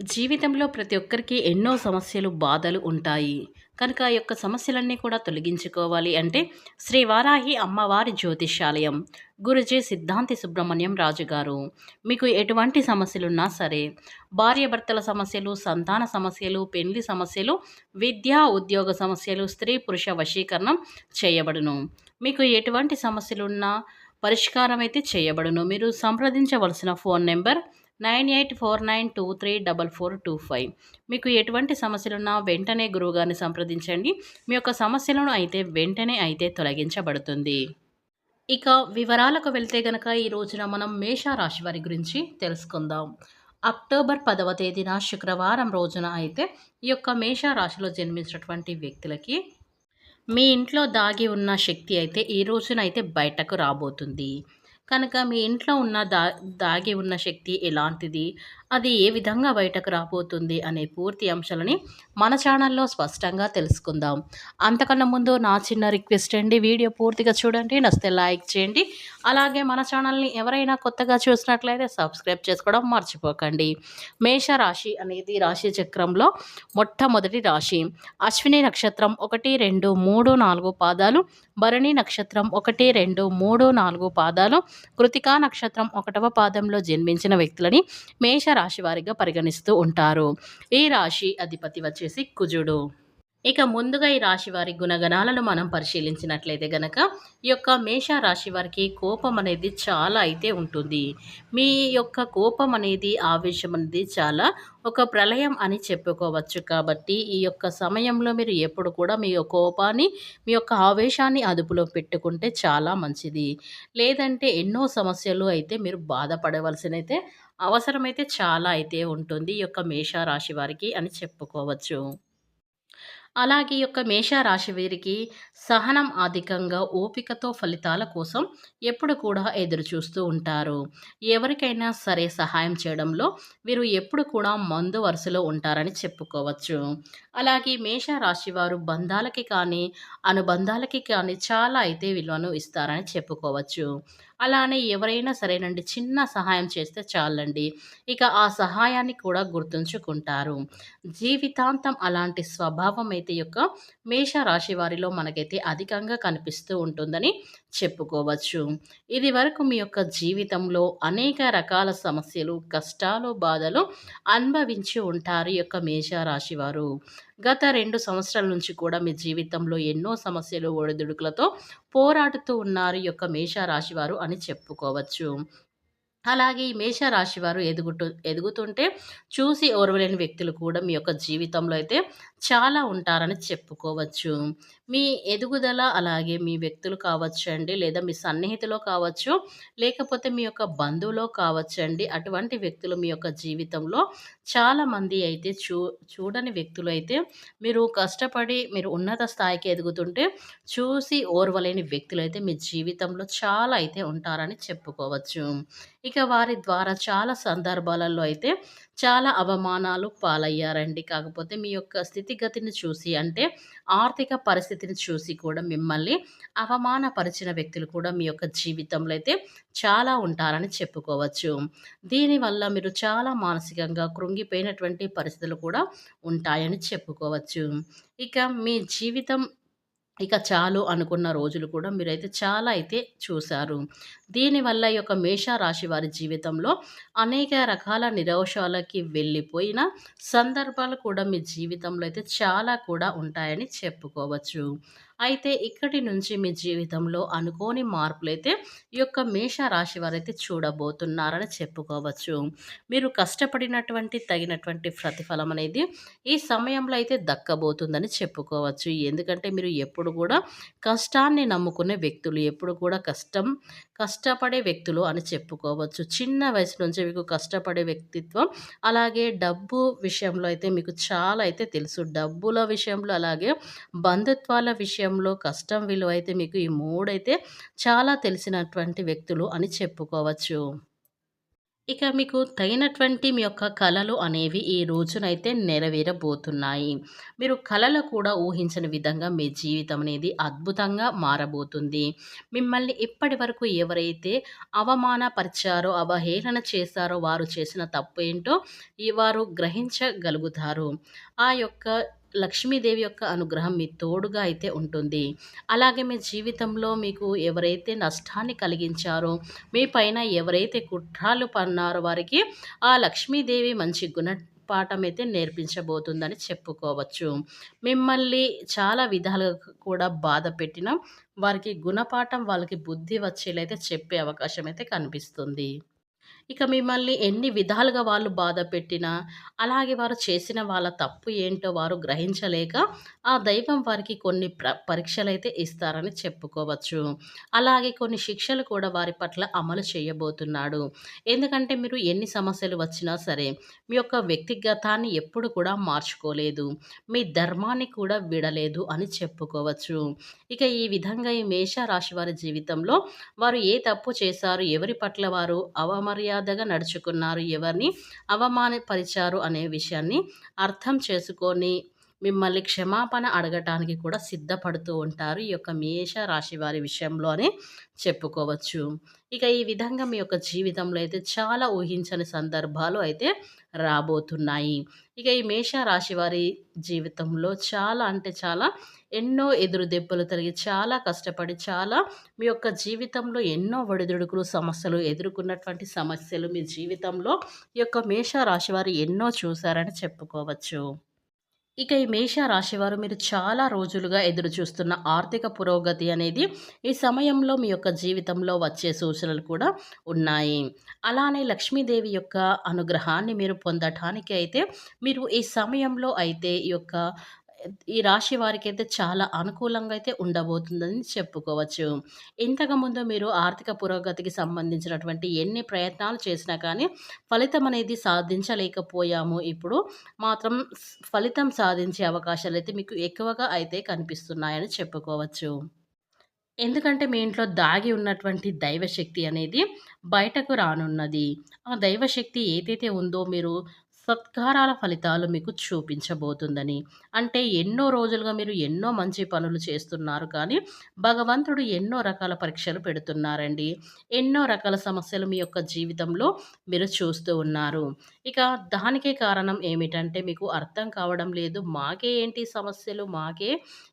జీవితంలో ప్రతి ఒక్కరికి ఎన్నో సమస్యలు, బాధలు ఉంటాయి. కనుక ఆ యొక్క సమస్యలన్నీ కూడా తొలగించుకోవాలి అంటే శ్రీ వారాహి అమ్మవారి జ్యోతిష్యాలయం, గురుజీ సిద్ధాంతి సుబ్రహ్మణ్యం రాజు గారు. మీకు ఎటువంటి సమస్యలున్నా సరే, భార్యాభర్తల సమస్యలు, సంతాన సమస్యలు, పెళ్ళి సమస్యలు, విద్యా, ఉద్యోగ సమస్యలు, స్త్రీ పురుష వశీకరణం చేయబడును. మీకు ఎటువంటి సమస్యలున్నా పరిష్కారం అయితే చేయబడును. మీరు సంప్రదించవలసిన phone number nine eight four nine two three double four two five. మీకు ఎటువంటి సమస్యలున్నా వెంటనే గురువుగారిని సంప్రదించండి. మీ యొక్క సమస్యలను అయితే వెంటనే అయితే తొలగించబడుతుంది. ఇక వివరాలకు వెళ్తే గనక ఈ రోజున మనం మేషరాశి వారి గురించి తెలుసుకుందాం. అక్టోబర్ పదవ తేదీన శుక్రవారం రోజున అయితే ఈ యొక్క మేషరాశిలో జన్మించినటువంటి వ్యక్తులకి మీ ఇంట్లో దాగి ఉన్న శక్తి అయితే ఈ రోజున అయితే బయటకు రాబోతుంది. కనుక మీ ఇంట్లో ఉన్న దా దాగి ఉన్న శక్తి ఎలాంటిది? అది ఏ విధంగా బయటకు రాబోతుంది అనే పూర్తి అంశాలని మన ఛానల్లో స్పష్టంగా తెలుసుకుందాం. అంతకన్నా ముందు నా చిన్న రిక్వెస్ట్ అండి వీడియో పూర్తిగా చూడండి నస్తే లైక్ చేయండి. అలాగే మన ఛానల్ని ఎవరైనా కొత్తగా చూసినట్లయితే సబ్స్క్రైబ్ చేసుకోవడం మర్చిపోకండి. మేష రాశి అనేది రాశి చక్రంలో మొట్టమొదటి రాశి. అశ్విని నక్షత్రం ఒకటి రెండు మూడు నాలుగు పాదాలు. భరణి నక్షత్రం ఒకటి రెండు మూడు నాలుగు పాదాలు. కృతికా నక్షత్రం ఒకటవ పాదంలో జన్మించిన వ్యక్తులని మేష రాశి వారిగా పరిగణిస్తూ ఉంటారు. ఈ రాశి అధిపతి వచ్చేసి కుజుడు? ఇక ముందుగా ఈ రాశి వారి గుణగణాలను మనం పరిశీలించినట్లయితే గనక ఈ యొక్క మేష రాశి వారికి కోపం అనేది చాలా అయితే ఉంటుంది. మీ యొక్క కోపం అనేది ఆవేశం అనేది చాలా ఒక ప్రళయం అని చెప్పుకోవచ్చు. కాబట్టి ఈ యొక్క సమయంలో మీరు ఎప్పుడు కూడా మీ యొక్క కోపాన్ని మీ యొక్క ఆవేశాన్ని అదుపులో పెట్టుకుంటే చాలా మంచిది. లేదంటే ఎన్నో సమస్యలు అయితే మీరు బాధపడవలసినైతే అవసరమైతే చాలా అయితే ఉంటుంది ఈ యొక్క మేష రాశి వారికి అని చెప్పుకోవచ్చు. అలాగే యొక్క మేషరాశి వీరికి సహనం అధికంగా ఓపికతో ఫలితాల కోసం ఎప్పుడు కూడా ఎదురు చూస్తూ ఉంటారు. ఎవరికైనా సరే సహాయం చేయడంలో వీరు ఎప్పుడు కూడా మందు వరుసలో ఉంటారని చెప్పుకోవచ్చు. అలాగే మేషరాశి వారు బంధాలకి కానీ అనుబంధాలకి కానీ చాలా అయితే విలువను ఇస్తారని చెప్పుకోవచ్చు. అలానే ఎవరైనా సరేనండి చిన్న సహాయం చేస్తే చాలండి. ఇక ఆ సహాయాన్ని కూడా గుర్తుంచుకుంటారు. జీవితాంతం అలాంటి స్వభావం అయితే యొక్క మేష రాశి వారిలో మనకైతే అధికంగా కనిపిస్తూ ఉంటుందని చెప్పుకోవచ్చు. ఇది వరకు మీ యొక్క జీవితంలో అనేక రకాల సమస్యలు కష్టాలు బాధలు అనుభవించి ఉంటారు ఈ యొక్క మేషరాశి వారు. గత రెండు సంవత్సరాల నుంచి కూడా మీ జీవితంలో ఎన్నో సమస్యలు ఒడిదుడుకులతో పోరాడుతూ ఉన్నారు ఈ యొక్క మేషరాశి వారు అని చెప్పుకోవచ్చు. అలాగే ఈ మేషరాశి వారు ఎదుగుతూ ఎదుగుతుంటే చూసి ఓర్వలేని వ్యక్తులు కూడా మీ యొక్క జీవితంలో అయితే చాలా ఉంటారని చెప్పుకోవచ్చు. మీ ఎదుగుదల అలాగే మీ వ్యక్తులు కావచ్చు అండి లేదా మీ సన్నిహితులో కావచ్చు లేకపోతే మీ యొక్క బంధువులో కావచ్చు అండి అటువంటి వ్యక్తులు మీ యొక్క జీవితంలో చాలామంది అయితే చూ చూడని వ్యక్తులు అయితే మీరు కష్టపడి మీరు ఉన్నత స్థాయికి ఎదుగుతుంటే చూసి ఓర్వలేని వ్యక్తులు అయితే మీ జీవితంలో చాలా అయితే ఉంటారని చెప్పుకోవచ్చు. ఇక వారి ద్వారా చాలా సందర్భాలలో అయితే చాలా అవమానాలు పాలయ్యారండి. కాకపోతే మీ యొక్క స్థితిగతిని చూసి అంటే ఆర్థిక పరిస్థితిని చూసి కూడా మిమ్మల్ని అవమానపరిచిన వ్యక్తులు కూడా మీ యొక్క జీవితంలో అయితే చాలా ఉంటారని చెప్పుకోవచ్చు. దీనివల్ల మీరు చాలా మానసికంగా కృంగిపోయినటువంటి పరిస్థితులు కూడా ఉంటాయని చెప్పుకోవచ్చు. ఇక మీ జీవితం ఇక చాలు అనుకున్న రోజులు కూడా మీరైతే చాలా అయితే చూశారు. దీనివల్ల ఈ యొక్క మేష రాశి వారి జీవితంలో అనేక రకాల నిరోషాలకి వెళ్ళిపోయిన సందర్భాలు కూడా మీ జీవితంలో అయితే చాలా కూడా ఉంటాయని చెప్పుకోవచ్చు. అయితే ఇక్కడి నుంచి మీ జీవితంలో అనుకోని మార్పులైతే ఈ యొక్క మేష రాశి వారైతే చూడబోతున్నారని చెప్పుకోవచ్చు. మీరు కష్టపడినటువంటి తగినటువంటి ప్రతిఫలం అనేది ఈ సమయంలో అయితే దక్కబోతుందని చెప్పుకోవచ్చు. ఎందుకంటే మీరు ఎప్పుడు కూడా కష్టాన్ని నమ్ముకునే వ్యక్తులు ఎప్పుడు కూడా కష్టం కష్టపడే వ్యక్తులు అని చెప్పుకోవచ్చు. చిన్న వయసు నుంచి మీకు కష్టపడే వ్యక్తిత్వం అలాగే డబ్బు విషయంలో అయితే మీకు చాలా అయితే తెలుసు. డబ్బుల విషయంలో అలాగే బంధుత్వాల విషయం విషయంలో కష్టం విలువ అయితే మీకు ఈ మూడైతే చాలా తెలిసినటువంటి వ్యక్తులు అని చెప్పుకోవచ్చు ఇక మీకు తగినటువంటి మీ యొక్క కళలు అనేవి ఈ రోజునైతే నెరవేరబోతున్నాయి. మీరు కళలు కూడా ఊహించని విధంగా మీ జీవితం అనేది అద్భుతంగా మారబోతుంది. మిమ్మల్ని ఇప్పటివరకు ఎవరైతే అవమానపరిచారో, అవహేళన చేశారో వారు చేసిన తప్పేంటో ఈ వారు గ్రహించగలుగుతారు. ఆ యొక్క లక్ష్మీదేవి యొక్క అనుగ్రహం మీ తోడుగా అయితే ఉంటుంది. అలాగే మీ జీవితంలో మీకు ఎవరైతే నష్టాన్ని కలిగించారో, మీ పైన ఎవరైతే కుట్రాలు పన్నారో వారికి ఆ లక్ష్మీదేవి మంచి గుణపాఠం అయితే నేర్పించబోతుందని చెప్పుకోవచ్చు. మిమ్మల్ని చాలా విధాలుగా కూడా బాధ పెట్టిన వారికి గుణపాఠం వాళ్ళకి బుద్ధి వచ్చేలా అయితే చెప్పే అవకాశం అయితే కనిపిస్తుంది. ఇక మిమ్మల్ని ఎన్ని విధాలుగా వాళ్ళు బాధ పెట్టినా, అలాగే వారు చేసిన వాళ్ళ తప్పు ఏంటో వారు గ్రహించలేక, ఆ దైవం వారికి కొన్ని ప్ర పరీక్షలైతే ఇస్తారని చెప్పుకోవచ్చు. అలాగే కొన్ని శిక్షలు కూడా వారి పట్ల అమలు చేయబోతున్నాడు. ఎందుకంటే మీరు ఎన్ని సమస్యలు వచ్చినా సరే, మీ యొక్క వ్యక్తిగతాన్ని ఎప్పుడు కూడా మార్చుకోలేదు. మీ ధర్మాన్ని కూడా విడలేదు అని చెప్పుకోవచ్చు. ఇక ఈ విధంగా ఈ మేష రాశి వారి జీవితంలో వారు ఏ తప్పు చేశారు, ఎవరి పట్ల వారు అవమర్యాదగా నడుచుకున్నారు, ఎవరిని అవమానపరిచారు అనే విషయాన్ని అర్థం చేసుకొని మిమ్మల్ని క్షమాపణ అడగటానికి కూడా సిద్ధపడుతూ ఉంటారు. ఈ యొక్క మేష రాశి వారి విషయంలో అని చెప్పుకోవచ్చు. ఇక ఈ విధంగా మీ యొక్క జీవితంలో అయితే చాలా ఊహించని సందర్భాలు అయితే రాబోతున్నాయి. ఇక ఈ మేష రాశి వారి జీవితంలో చాలా అంటే చాలా ఎన్నో ఎదురు దెబ్బలు తరిగి చాలా కష్టపడి చాలా మీ యొక్క జీవితంలో ఎన్నో ఒడిదుడుకులు సమస్యలు ఎదుర్కొన్నటువంటి సమస్యలు మీ జీవితంలో ఈ యొక్క మేష రాశి వారు ఎన్నో చూశారని చెప్పుకోవచ్చు. ఇక ఈ మేష రాశివారు మీరు చాలా రోజులుగా ఎదురు చూస్తున్న ఆర్థిక పురోగతి అనేది ఈ సమయంలో మీ యొక్క జీవితంలో వచ్చే సూచనలు కూడా ఉన్నాయి. అలానే లక్ష్మీదేవి యొక్క అనుగ్రహాన్ని మీరు పొందటానికి అయితే మీరు ఈ సమయంలో అయితే ఈ యొక్క ఈ రాశి వారికైతే చాలా అనుకూలంగా అయితే ఉండబోతుందని చెప్పుకోవచ్చు. ఇంతకుముందు మీరు ఆర్థిక పురోగతికి సంబంధించినటువంటి ఎన్ని ప్రయత్నాలు చేసినా కానీ ఫలితం అనేది సాధించలేకపోయాము. ఇప్పుడు మాత్రం ఫలితం సాధించే అవకాశాలు అయితే మీకు ఎక్కువగా అయితే కనిపిస్తున్నాయని చెప్పుకోవచ్చు. ఎందుకంటే మీ ఇంట్లో దాగి ఉన్నటువంటి దైవశక్తి అనేది బయటకు రానున్నది. ఆ దైవశక్తి ఏదైతే ఉందో మీరు సత్కారాల ఫలితాలు మీకు చూపించబోతుందని. అంటే ఎన్నో రోజులుగా మీరు ఎన్నో మంచి పనులు చేస్తున్నారు కానీ, భగవంతుడు ఎన్నో రకాల పరీక్షలు పెడుతున్నారండి. ఎన్నో రకాల సమస్యలు మీ యొక్క జీవితంలో మీరు చూస్తూ ఉన్నారు. ఇక దానికే కారణం ఏమిటంటే మీకు అర్థం కావడం లేదు. మాకే ఏంటి సమస్యలు? మాకే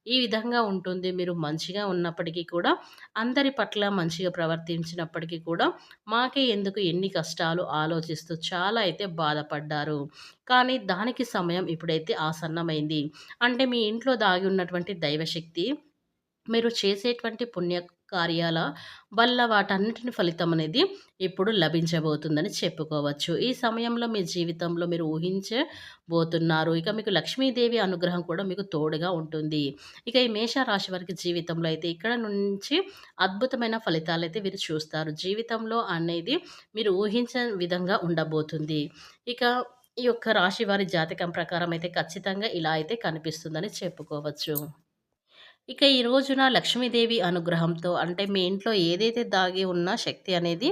ఈ విధంగా ఉంటుంది. మీరు మంచిగా ఉన్నప్పటికీ కూడా, అందరి పట్ల మంచిగా ప్రవర్తించినప్పటికీ కూడా, మాకే ఎందుకు ఎన్ని కష్టాలు ఆలోచిస్తూ చాలా అయితే బాధపడ్డారు. కానీ దానికి సమయం ఇప్పుడైతే ఆసన్నమైంది. అంటే మీ ఇంట్లో దాగి ఉన్నటువంటి దైవశక్తి మీరు చేసేటువంటి పుణ్య కార్యాల వల్ల వాటన్నిటిని ఫలితం అనేది ఇప్పుడు లభించబోతుందని చెప్పుకోవచ్చు. ఈ సమయంలో మీ జీవితంలో మీరు ఊహించబోతున్నారు. ఇక మీకు లక్ష్మీదేవి అనుగ్రహం కూడా మీకు తోడుగా ఉంటుంది. ఇక ఈ మేష రాశి వారికి జీవితంలో అయితే ఇక్కడ నుంచి అద్భుతమైన ఫలితాలు అయితే వీరు చూస్తారు. జీవితంలో అనేది మీరు ఊహించని విధంగా ఉండబోతుంది. ఇక ఈ యొక్క రాశి వారి జాతకం ప్రకారం అయితే ఖచ్చితంగా ఇలా అయితే కనిపిస్తుందని చెప్పుకోవచ్చు. ఇక ఈ రోజున లక్ష్మీదేవి అనుగ్రహంతో అంటే మీ ఇంట్లో ఏదైతే దాగి ఉన్న శక్తి అనేది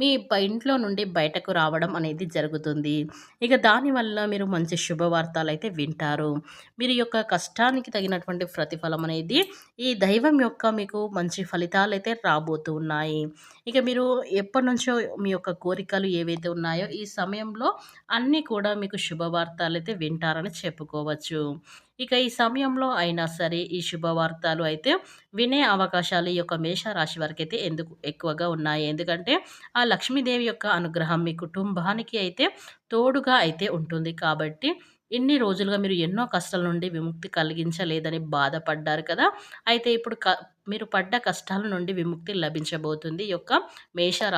మీ ఇంట్లో నుండి బయటకు రావడం అనేది జరుగుతుంది. ఇక దానివల్ల మీరు మంచి శుభవార్తలు అయితే వింటారు. మీరు యొక్క కష్టానికి తగినటువంటి ప్రతిఫలం అనేది ఈ దైవం యొక్క మీకు మంచి ఫలితాలు అయితే రాబోతూ ఉన్నాయి. ఇక మీరు ఎప్పటినుంచో మీ యొక్క కోరికలు ఏవైతే ఉన్నాయో ఈ సమయంలో అన్నీ కూడా మీకు శుభవార్తలు అయితే వింటారని చెప్పుకోవచ్చు. ఇక ఈ సమయంలో అయినా సరే ఈ శుభవార్తలు అయితే వినే అవకాశాలు ఈ యొక్క మేషరాశి అయితే ఎందుకు ఎక్కువగా ఉన్నాయి. ఎందుకంటే ఆ లక్ష్మీదేవి యొక్క అనుగ్రహం మీ కుటుంబానికి అయితే తోడుగా అయితే ఉంటుంది. కాబట్టి ఇన్ని రోజులుగా మీరు ఎన్నో కష్టాల నుండి విముక్తి కలిగించలేదని బాధపడ్డారు కదా! అయితే ఇప్పుడు క మీరు పడ్డ కష్టాల నుండి విముక్తి లభించబోతుంది. ఈ యొక్క మేషరాశి